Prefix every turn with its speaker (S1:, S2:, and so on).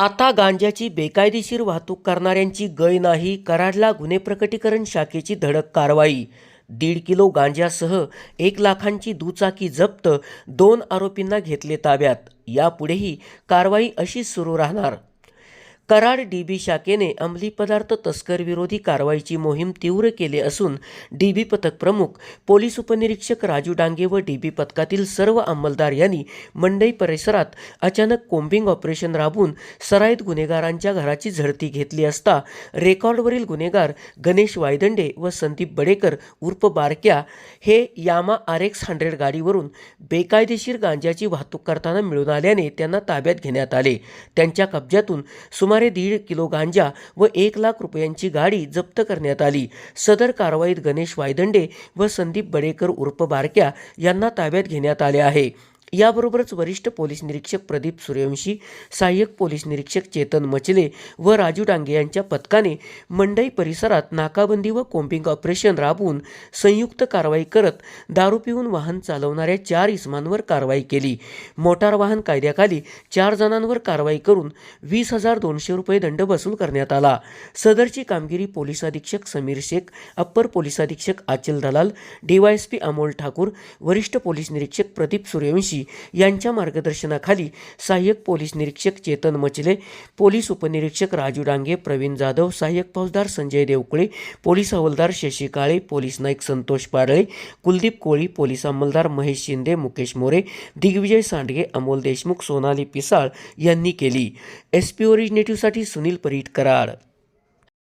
S1: आता गांजाची बेकायदेशीर वाहतूक करणाऱ्यांची गय नाही कराडला गुन्हे प्रकटीकरण शाखेची धडक कारवाई. दीड किलो गांजासह एक लाखांची दुचाकी जप्त दोन आरोपींना घेतले ताब्यात. यापुढेही कारवाई अशीच सुरू राहणार. कराड डी बी शाखेने अंमली पदार्थ तस्कर विरोधी कारवाईची मोहीम तीव्र केली असून डी बी पथक प्रमुख पोलीस उपनिरीक्षक राजू डांगे व डी बी पथकातील सर्व अंमलदार यांनी मंडई परिसरात अचानक कोम्बिंग ऑपरेशन राबवून सराईत गुन्हेगारांच्या घराची झडती घेतली असता रेकॉर्डवरील गुन्हेगार गणेश वायदंडे व संदीप बडेकर उर्फ बारक्या हे यामा आर एक्स हंड्रेड गाडीवरून बेकायदेशीर गांजाची वाहतूक करताना मिळून आल्याने त्यांना ताब्यात घेण्यात आले. त्यांच्या कब्जातून सुमारे दीड किलो गांजा व एक लाख रुपयांची गाडी जप्त करण्यात आली. सदर कारवाईत गणेश वायदंडे व संदीप बडेकर उर्फ बारक्या यांना ताब्यात घेण्यात आले आहे. याबरोबरच वरिष्ठ पोलीस निरीक्षक प्रदीप सूर्यवंशी सहाय्यक पोलीस निरीक्षक चेतन मचले व राजू डांगे यांच्या पथकाने मंडई परिसरात नाकाबंदी व कोम्बिंग ऑपरेशन राबवून संयुक्त कारवाई करत दारू पिऊन वाहन चालवणाऱ्या चार इसमांवर कारवाई केली. मोटार वाहन कायद्याखाली चार जणांवर कारवाई करून वीस हजार दोनशे रुपये दंड वसूल करण्यात आला. सदरची कामगिरी पोलीस अधीक्षक समीर शेख अप्पर पोलीस अधीक्षक आचिल दलाल डीवायएसपी अमोल ठाकूर वरिष्ठ पोलीस निरीक्षक प्रदीप सूर्यवंशी यांच्या मार्गदर्शनाखाली सहाय्यक पोलीस निरीक्षक चेतन मचले पोलीस उपनिरीक्षक राजू डांगे प्रवीण जाधव सहाय्यक फौजदार संजय देवकुळे पोलीस हवालदार शशी काळे पोलीस नाईक संतोष पाडळे कुलदीप कोळी पोलीस अंमलदार महेश शिंदे मुकेश मोरे दिग्विजय सांडगे अमोल देशमुख सोनाली पिसाळ यांनी केली. एस पी ओरिजिनेटिव्हसाठी सुनील परीट कराड.